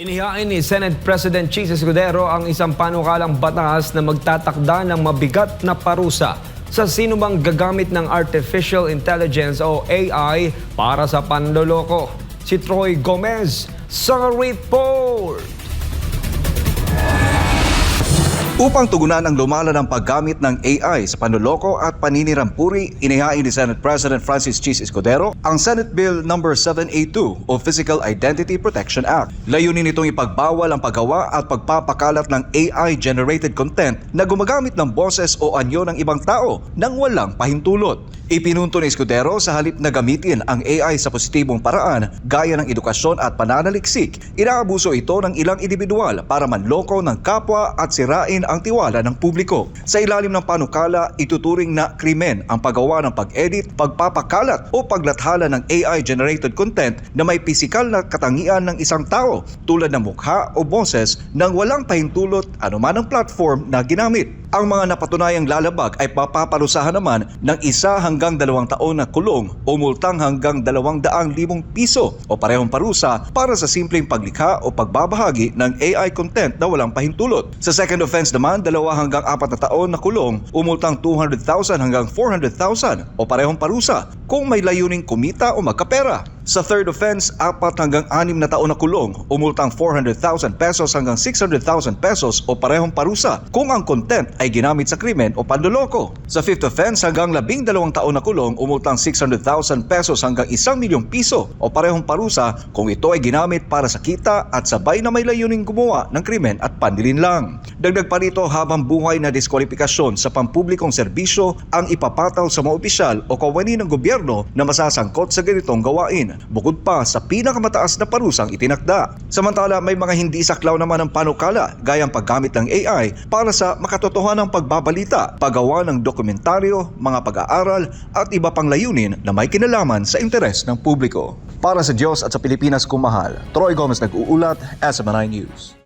Inihain ni Senate President Chis Escudero ang isang panukalang batas na magtatakda ng mabigat na parusa sa sino mang gagamit ng Artificial Intelligence o AI para sa panloloko. Si Troy Gomez sa report! Upang tugunan ang lumala ng paggamit ng AI sa panloloko at paninirampuri, inihain ni Senate President Francis Chis Escudero ang Senate Bill No. 782 o Physical Identity Protection Act. Layunin nitong ipagbawal ang paggawa at pagpapakalat ng AI-generated content na gumagamit ng boses o anyo ng ibang tao nang walang pahintulot. Ipinunto ni Escudero sa halip na gamitin ang AI sa positibong paraan gaya ng edukasyon at pananaliksik, inaabuso ito ng ilang individual para manloko ng kapwa at sirain ang tiwala ng publiko. Sa ilalim ng panukala, ituturing na krimen ang paggawa ng pag-edit, pagpapakalat o paglathala ng AI-generated content na may pisikal na katangian ng isang tao tulad ng mukha o boses nang walang pahintulot anuman ang platform na ginamit. Ang mga napatunayang lalabag ay papaparusahan naman ng isa hanggang dalawang taon na kulong o multang hanggang dalawang daang libong piso o parehong parusa para sa simpleng paglikha o pagbabahagi ng AI content na walang pahintulot. Sa second offense naman, dalawa hanggang apat na taon na kulong o multang 200,000 hanggang 400,000 o parehong parusa kung may layuning kumita o magkapera. Sa third offense, apat hanggang anim na taon na kulong o multang 400,000 pesos hanggang 600,000 pesos o parehong parusa kung ang content ay ginamit sa krimen o panloloko. Sa fifth offense, hanggang labing dalawang taon na kulong o multang 600,000 pesos hanggang isang milyong piso o parehong parusa kung ito ay ginamit para sa kita at sabay na may layuning gumawa ng krimen at pandilin lang. Dagdag pa rito habang buhay na diskwalifikasyon sa pampublikong serbisyo ang ipapataw sa mga opisyal o kawani ng gobyerno na masasangkot sa ganitong gawain, bukod pa sa pinakamataas na parusang itinakda. Samantala, may mga hindi saklaw naman ang panukala, gayang paggamit ng AI para sa makatotohanang pagbabalita, paggawa ng dokumentaryo, mga pag-aaral at iba pang layunin na may kinalaman sa interes ng publiko. Para sa Diyos at sa Pilipinas kumahal, Troy Gomez nag-uulat, SMNI News.